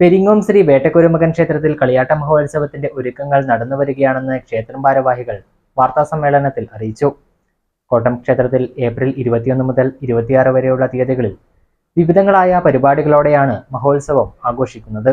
പെരിങ്ങോം ശ്രീ വേട്ടക്കുരുമകൻ ക്ഷേത്രത്തിൽ കളിയാട്ട മഹോത്സവത്തിന്റെ ഒരുക്കങ്ങൾ നടന്നു വരികയാണെന്ന് ക്ഷേത്രം ഭാരവാഹികൾ വാർത്താസമ്മേളനത്തിൽ അറിയിച്ചു. കോട്ടം ക്ഷേത്രത്തിൽ ഏപ്രിൽ ഇരുപത്തിയൊന്ന് മുതൽ ഇരുപത്തിയാറ് വരെയുള്ള തീയതികളിൽ വിവിധങ്ങളായ പരിപാടികളോടെയാണ് മഹോത്സവം ആഘോഷിക്കുന്നത്.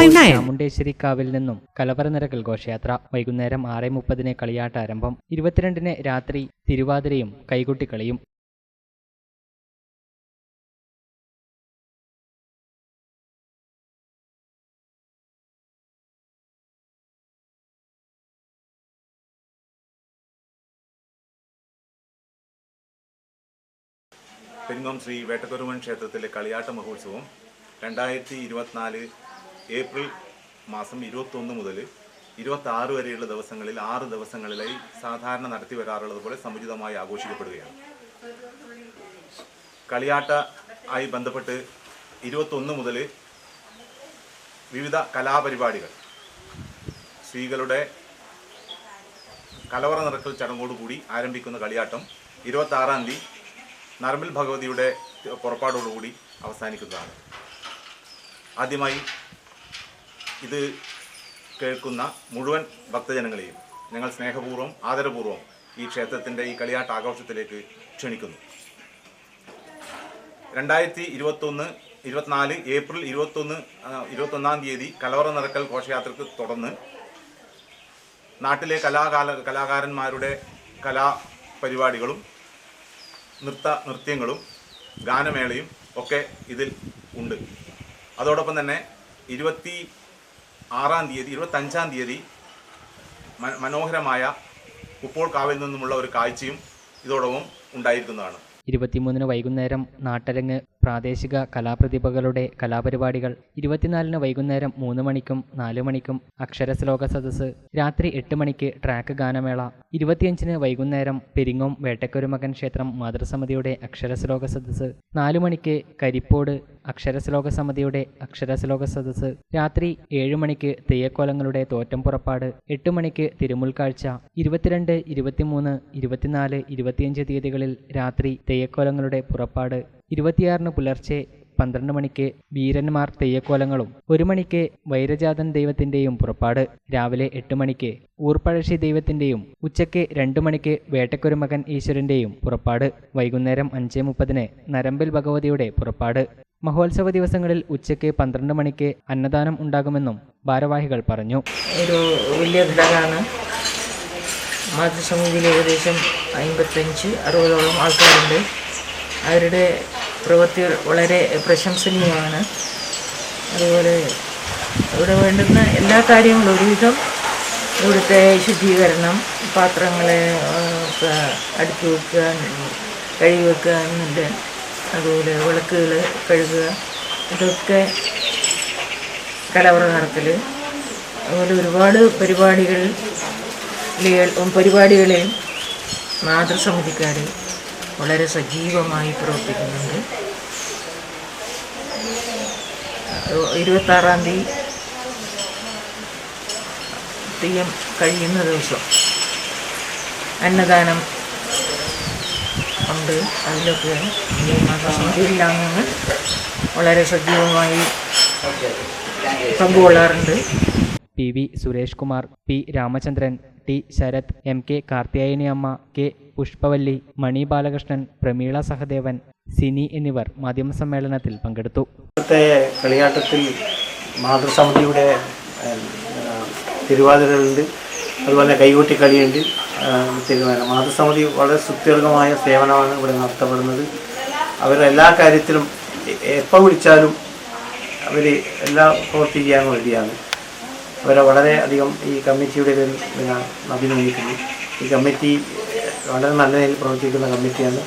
nine Chamundeshwari കാവിൽ നിന്നും കലവറ നിറകൽ ഘോഷയാത്ര. വൈകുന്നേരം ആറ് മുപ്പതിന് കളിയാട്ട ആരംഭം. ഇരുപത്തിരണ്ടിന് രാത്രി തിരുവാതിരയും കൈകൊട്ടിക്കളിയും പെരിങ്ങോം ശ്രീ വേട്ടക്കുരുമൻ ക്ഷേത്രത്തിലെ കളിയാട്ട മഹോത്സവം രണ്ടായിരത്തി ഇരുപത്തിനാല് ഏപ്രിൽ മാസം ഇരുപത്തൊന്ന് മുതൽ ഇരുപത്തി വരെയുള്ള ദിവസങ്ങളിൽ ആറ് ദിവസങ്ങളിലായി സാധാരണ നടത്തി വരാറുള്ളത് പോലെ സമുചിതമായി ആഘോഷിക്കപ്പെടുകയാണ്. കളിയാട്ട ആയി ബന്ധപ്പെട്ട് ഇരുപത്തൊന്ന് മുതൽ വിവിധ കലാപരിപാടികൾ സ്ത്രീകളുടെ കലവറ നിറക്കൽ ചടങ്ങോടുകൂടി ആരംഭിക്കുന്ന കളിയാട്ടം ഇരുപത്തി ആറാം തീയതി നർമിൽ ഭഗവതിയുടെ പുറപ്പാടോടുകൂടി അവസാനിക്കുന്നതാണ്. ആദ്യമായി ഇത് കേൾക്കുന്ന മുഴുവൻ ഭക്തജനങ്ങളെയും ഞങ്ങൾ സ്നേഹപൂർവം ആദരപൂർവം ഈ ക്ഷേത്രത്തിന്റെ ഈ കളിയാട്ട് ആഘോഷത്തിലേക്ക് ക്ഷണിക്കുന്നു. രണ്ടായിരത്തി ഇരുപത്തൊന്ന് ഇരുപത്തിനാല് ഏപ്രിൽ ഇരുപത്തൊന്ന് ഇരുപത്തൊന്നാം തീയതി കലവറ നിറക്കൽ ഘോഷയാത്രക്ക് തുടർന്ന് നാട്ടിലെ കലാകാല കലാകാരന്മാരുടെ കലാപരിപാടികളും നൃത്ത നൃത്യങ്ങളും ഗാനമേളയും ഒക്കെ ഇതിൽ ഉണ്ട്. അതോടൊപ്പം തന്നെ ഇരുപത്തി ആറാം തീയതി ഇരുപത്തഞ്ചാം തീയതി മനോഹരമായ ഉപ്പോൾ കാവിൽ നിന്നുമുള്ള ഒരു കാഴ്ചയും ഇതോടൊപ്പം ഉണ്ടായിരിക്കുന്നതാണ്. ഇരുപത്തിമൂന്നിന് വൈകുന്നേരം നാട്ടരങ്ങ് പ്രാദേശിക കലാപ്രതിഭകളുടെ കലാപരിപാടികൾ ഇരുപത്തിനാലിന് വൈകുന്നേരം മൂന്ന് മണിക്കും നാല് മണിക്കും അക്ഷരശ്ലോക സദസ്സ് രാത്രി എട്ട് മണിക്ക് ട്രാക്ക് ഗാനമേള ഇരുപത്തിയഞ്ചിന് വൈകുന്നേരം പെരിങ്ങോം വേട്ടക്കൊരുമകൻ ക്ഷേത്രം മാതൃസമിതിയുടെ അക്ഷരശ്ലോക സദസ്സ് നാലു മണിക്ക് കരിപ്പോട് അക്ഷരശ്ലോക സമിതിയുടെ അക്ഷരശ്ലോക സദസ്സ് രാത്രി ഏഴ് മണിക്ക് തെയ്യക്കോലങ്ങളുടെ തോറ്റം പുറപ്പാട് എട്ട് മണിക്ക് തിരുമുൽക്കാഴ്ച ഇരുപത്തിരണ്ട് ഇരുപത്തിമൂന്ന് ഇരുപത്തിനാല് ഇരുപത്തിയഞ്ച് തീയതികളിൽ രാത്രി തെയ്യക്കോലങ്ങളുടെ പുറപ്പാട് ഇരുപത്തിയാറിന് പുലർച്ചെ പന്ത്രണ്ട് മണിക്ക് വീരന്മാർ തെയ്യക്കോലങ്ങളും ഒരു മണിക്ക് വൈരജാതൻ ദൈവത്തിന്റെയും പുറപ്പാട് രാവിലെ എട്ട് മണിക്ക് ഊർപ്പഴശ്ശി ദൈവത്തിന്റെയും ഉച്ചയ്ക്ക് രണ്ടു മണിക്ക് വേട്ടക്കൊരുമകൻ ഈശ്വരന്റെയും പുറപ്പാട് വൈകുന്നേരം അഞ്ച് മുപ്പതിന് നരമ്പിൽ ഭഗവതിയുടെ പുറപ്പാട്. മഹോത്സവ ദിവസങ്ങളിൽ ഉച്ചയ്ക്ക് പന്ത്രണ്ട് മണിക്ക് അന്നദാനം ഉണ്ടാകുമെന്നും ഭാരവാഹികൾ പറഞ്ഞു. ഒരു വലിയ ഘടകമാണ്. മാതൃസമിതിയിൽ ഏകദേശം അമ്പത്തഞ്ച് അറുപതോളം ആൾക്കാരുണ്ട്. അവരുടെ പ്രവൃത്തികൾ വളരെ പ്രശംസനീയമാണ്. അതുപോലെ ഇവിടെ വേണ്ടുന്ന എല്ലാ കാര്യങ്ങളും ഒരുവിധം ഇവിടുത്തെ ശുദ്ധീകരണം പാത്രങ്ങളെ അടുക്കി വെക്കുക കഴുകി വെക്കുക എന്നുണ്ട് അതുപോലെ വിളക്കുകൾ കഴുകുക ഇതൊക്കെ കലവറ അതുപോലെ ഒരുപാട് പരിപാടികൾ പരിപാടികളിൽ മാതൃസമിതിക്കാർ വളരെ സജീവമായി പ്രവർത്തിക്കുന്നുണ്ട്. ഇരുപത്താറാം തീയതി തെയ്യം കഴിയുന്ന ദിവസം അന്നദാനം ഉണ്ട്. അതിലൊക്കെ ഈ മാതൃസമിതിയിലെ അംഗങ്ങൾ വളരെ സജീവമായി പങ്കുകൊള്ളാറുണ്ട്. P V Suresh Kumar P Ramachandran T Sarath M K Karthiyayaniamma K Pushpavalli Mani Balakrishnan Prameela Sahadevan Sini എന്നിവർ മാധ്യമ സമ്മേളനത്തിൽ പങ്കെടുത്തു. കളിയാട്ടത്തിൽ മാതൃസമിതിയുടെ തിരുവാതിരുണ്ട് അതുപോലെ കൈകൂട്ടി കളിയുണ്ട്. തിരുവാതിര. മാതൃസമിതി വളരെ സുത്യർഹമായ സേവനമാണ് ഇവിടെ നടത്തപ്പെടുന്നത്. എല്ലാ കാര്യത്തിലും എപ്പോൾ വിളിച്ചാലും അവർ എല്ലാ പ്രവർത്തിക്കാൻ റെഡിയാണ് അവരെ വളരെ അധികം ഈ കമ്മിറ്റിയുടെ പേരിൽ ഞാൻ അഭിനന്ദിക്കുന്നു. ഈ കമ്മിറ്റി വളരെ നല്ല നിലയിൽ പ്രവർത്തിക്കുന്ന കമ്മിറ്റിയാണ്.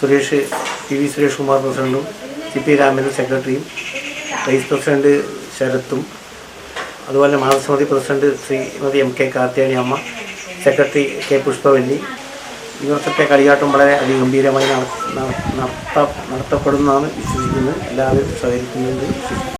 സുരേഷ് പി വി സുരേഷ് കുമാർ പ്രസിഡന്റും സി പി രാമനും സെക്രട്ടറിയും വൈസ് പ്രസിഡന്റ് ശരത്തും അതുപോലെ മാനസമതി president Shrimati M K Karthiyani Amma secretary K Pushpavalli. ഇവർക്കൊക്കെ കളിയാട്ടം വളരെ അതിഗംഭീരമായി നട- നട- നടത്ത നടത്തപ്പെടുന്നതാണ് വിശ്വസിക്കുന്നത്. എല്ലാവരും സഹകരിക്കുന്നുണ്ട്.